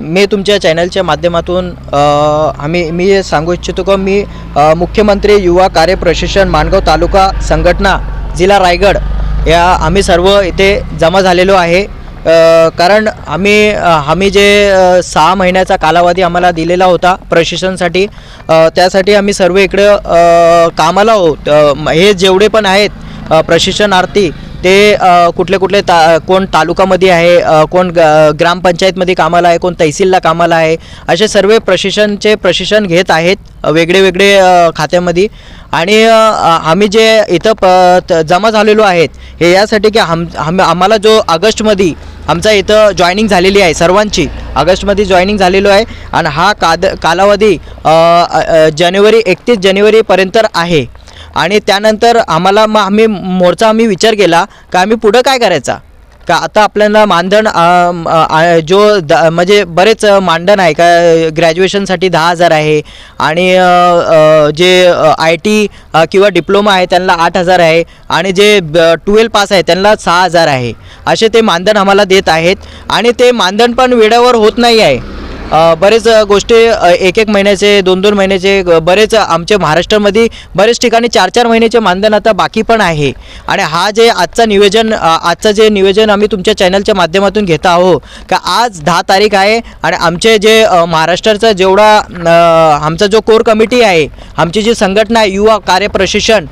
मी तुमच्या चॅनलच्या माध्यमातून आम्ही मी हे सांगू इच्छितो का मी मुख्यमंत्री युवा कार्य प्रशिक्षण माणगाव तालुका संघटना जिल्हा रायगड या आम्ही सर्व इथे जमा झालेलो आहे. कारण आम्ही आम्ही जे सहा महिन्याचा कालावधी आम्हाला दिलेला होता प्रशिक्षणसाठी त्यासाठी आम्ही सर्व इकडं कामाला आहोत. हे जेवढे पण आहेत प्रशिक्षणार्थी ते कुठले कुठले ता कोण तालुकामध्ये आहे कोण ग ग्रामपंचायतमध्ये कामाला आहे कोण तहसीलला कामाला आहे असे सर्व प्रशिक्षणचे प्रशिक्षण घेत आहेत वेगळे वेगळे खात्यामध्ये. आणि आम्ही जे इथं प त- जमा झालेलो आहेत हे यासाठी की हम आम्हाला जो ऑगस्टमध्ये आमचा इथं जॉईनिंग झालेली आहे सर्वांची ऑगस्टमध्ये जॉईनिंग झालेलो आहे. आणि हा काद कालावधी जानेवारी एकतीस जानेवारीपर्यंत आहे. आणि त्यानंतर आम्हाला मग आम्ही मोर्चा आम्ही विचार केला का आम्ही पुढं काय करायचा? का आता आपल्याला मानधन जो द म्हणजे बरेच मानधन आहे का ग्रॅज्युएशनसाठी दहा हजार आहे आणि जे आय टी किंवा डिप्लोमा आहे त्यांना आठ हजार आहे आणि जे ट्वेल्व पास आहे त्यांना सहा हजार आहे. असे ते मानधन आम्हाला देत आहेत आणि ते मानधन पण वेळेवर होत नाही आहे. बरेच गोष्टी एक एक महिन्याचे दोन दोन महिन्याचे बरेच आमच्या महाराष्ट्रामध्ये बरेच ठिकाणी चार चार महिन्याचे मानधन आता बाकी पण आहे. आणि हा जे आजचा नियोजन आजचं जे नियोजन आम्ही तुमच्या चॅनलच्या माध्यमातून घेत आहोत का आज दहा तारीख आहे आणि आमचे जे महाराष्ट्राचा जेवढा आमचा जो कोर कमिटी आहे आमची जी संघटना आहे युवा कार्य प्रशिक्षण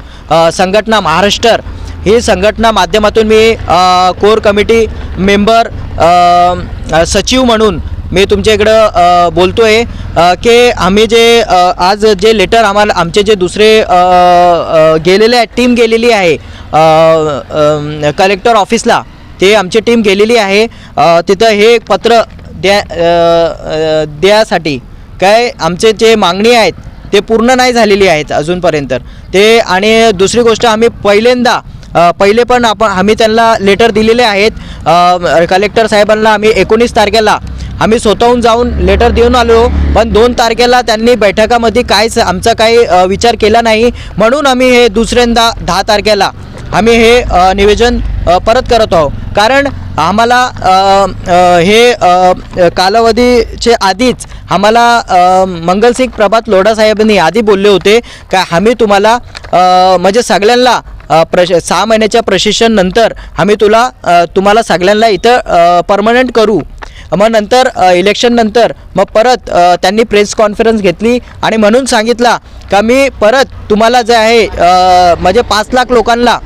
संघटना महाराष्ट्र ही संघटना माध्यमातून मी कोर कमिटी मेंबर सचिव म्हणून मी तुमच्या इकडं बोलतो आहे की आम्ही जे आज जे लेटर आम्हाला आमचे जे दुसरे गेलेले आहे टीम गेलेली आहे कलेक्टर ऑफिसला ते आमची टीम गेलेली आहे तिथं हे पत्र द्या द्यासाठी. काय आमचे जे मागणी आहेत ते पूर्ण नाही झालेली आहेत अजूनपर्यंत. ते आणि दुसरी गोष्ट आम्ही पहिल्यांदा पहिले पण आपण आम्ही त्यांना लेटर दिलेले आहेत कलेक्टर साहेबांना आम्ही एकोणीस तारखेला आम्ही स्वतःहून जाऊन लेटर देऊन आलो पण दोन तारखेला त्यांनी बैठकामध्ये काहीच आमचा काही विचार केला नाही. म्हणून आम्ही हे दुसऱ्यांदा दहा तारखेला आम्ही हे निवेदन परत करत आहोत. कारण आम्हाला हे कालावधीचे आधीच आम्हाला मंगलसिंग प्रभात लोढा साहेबांनी आधी बोलले होते का आम्ही तुम्हाला म्हणजे सगळ्यांना प्रश सहा महिन्याच्या प्रशिक्षण नंतर आम्ही तुला तुम्हाला सगळ्यांना इथं परमनंट करू. मग नंतर इलेक्शननंतर इलेक्शन नंतर मग परत त्यांनी प्रेस कॉन्फरन्स घेतली आणि म्हणून सांगितला का मी परत तुम्हाला जे आहे म्हणजे पाच लाख लोकांना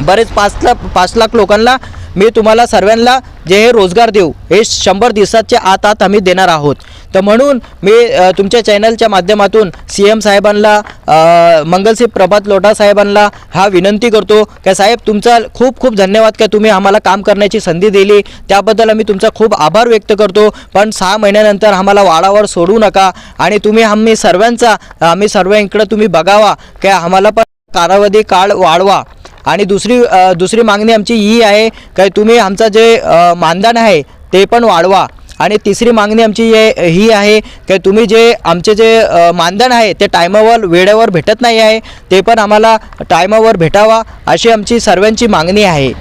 बरेच पाच लाख पाच लाख लोकांना मी तुम्हाला सर्वांना जे हे रोजगार देऊ हे शंभर दिवसाच्या आत आत आम्ही देणार आहोत. तर म्हणून मी तुमच्या चॅनलच्या माध्यमातून सी एम साहेबांना मंगलसिंग प्रभात लोढा साहेबांना हा विनंती करतो का साहेब तुमचा खूप खूप धन्यवाद का तुम्ही आम्हाला काम करण्याची संधी दिली. त्याबद्दल आम्ही तुमचा खूप आभार व्यक्त करतो. पण सहा महिन्यानंतर आम्हाला वाडावर सोडू नका आणि तुम्ही आम्ही सर्वांचा आम्ही सर्व इकडं तुम्ही बघावा की आम्हाला पण कालावधी काळ वाढवा. आणि दुसरी दुसरी मागणी आमची ही आहे की तुम्ही आमचं जे मानधन आहे ते पण वाढवा. आणि तिसरी मागणी आमची ये ही आहे की तुम्ही जे आमचे जे मानधन आहे ते टायमावर वेळेवर भेटत नाही आहे ते पण आम्हाला टायमावर भेटावा अशी आमची सर्वांची मागणी आहे.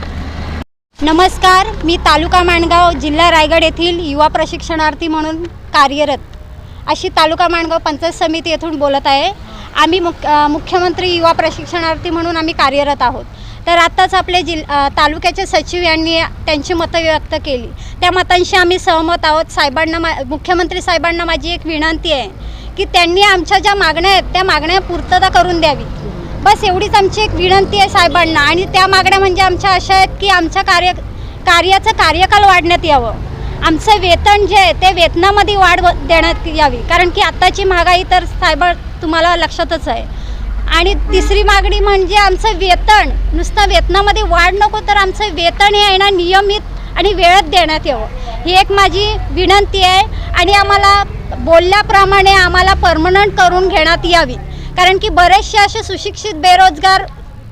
नमस्कार मी तालुका माणगाव जिल्हा रायगड येथील युवा प्रशिक्षणार्थी म्हणून कार्यरत. अशी तालुका माणगाव पंचायत समिती येथून बोलत आहे. आम्ही मुख मुख्यमंत्री युवा प्रशिक्षणार्थी म्हणून आम्ही कार्यरत आहोत. तर आत्ताच आपले जिल तालुक्याचे सचिव यांनी त्यांची मतं व्यक्त केली. त्या मतांशी आम्ही सहमत आहोत. साहेबांना मा मुख्यमंत्री साहेबांना माझी एक विनंती आहे की त्यांनी आमच्या ज्या मागण्या आहेत त्या मागण्या पूर्तता करून द्यावी. बस एवढीच आमची एक विनंती आहे साहेबांना आणि त्या मागण्या म्हणजे आमच्या अशा आहेत की आमच्या कार्य कार्याचं कार्यकाल वाढण्यात यावं. आमचं वेतन जे आहे ते वेतनामध्ये वाढ व- देण्यात यावी. कारण की आत्ताची महागाई तर साहेब तुम्हाला लक्षातच आहे. आणि तिसरी मागणी म्हणजे आमचं वेतन. नुसतं वेतनामध्ये वाढ नको तर आमचं वेतन हे आहे ना नियमित आणि वेळेत देण्यात यावं. ही एक माझी विनंती आहे आणि आम्हाला बोलल्याप्रमाणे आम्हाला परमनंट करून घेण्यात यावी. कारण की बरेचसे असे सुशिक्षित बेरोजगार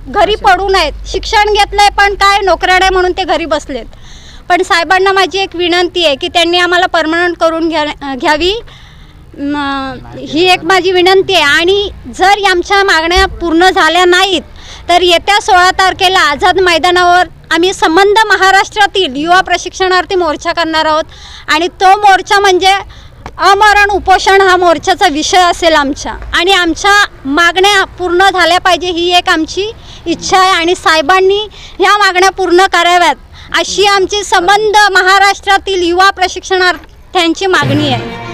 घरी पडून आहेत. शिक्षण घेतलं आहे पण काय नोकऱ्या नाही म्हणून ते घरी बसलेत. पण साहेबांना माझी एक विनंती आहे की त्यांनी आम्हाला परमनंट करून घ्या घ्यावी. ही एक माझी विनंती आहे. आणि जर आमच्या मागण्या पूर्ण झाल्या नाहीत तर येत्या सोळा तारखेला आझाद मैदानावर आम्ही संबंध महाराष्ट्रातील युवा प्रशिक्षणार्थी मोर्चा करणार आहोत. आणि तो मोर्चा म्हणजे अमरण उपोषण हा मोर्चाचा विषय असेल आमच्या आणि आमच्या मागण्या पूर्ण झाल्या पाहिजे ही एक आमची इच्छा आहे. आणि साहेबांनी ह्या मागण्या पूर्ण कराव्यात अशी आमची संबंध महाराष्ट्रातील युवा प्रशिक्षणार्थ्यांची मागणी आहे.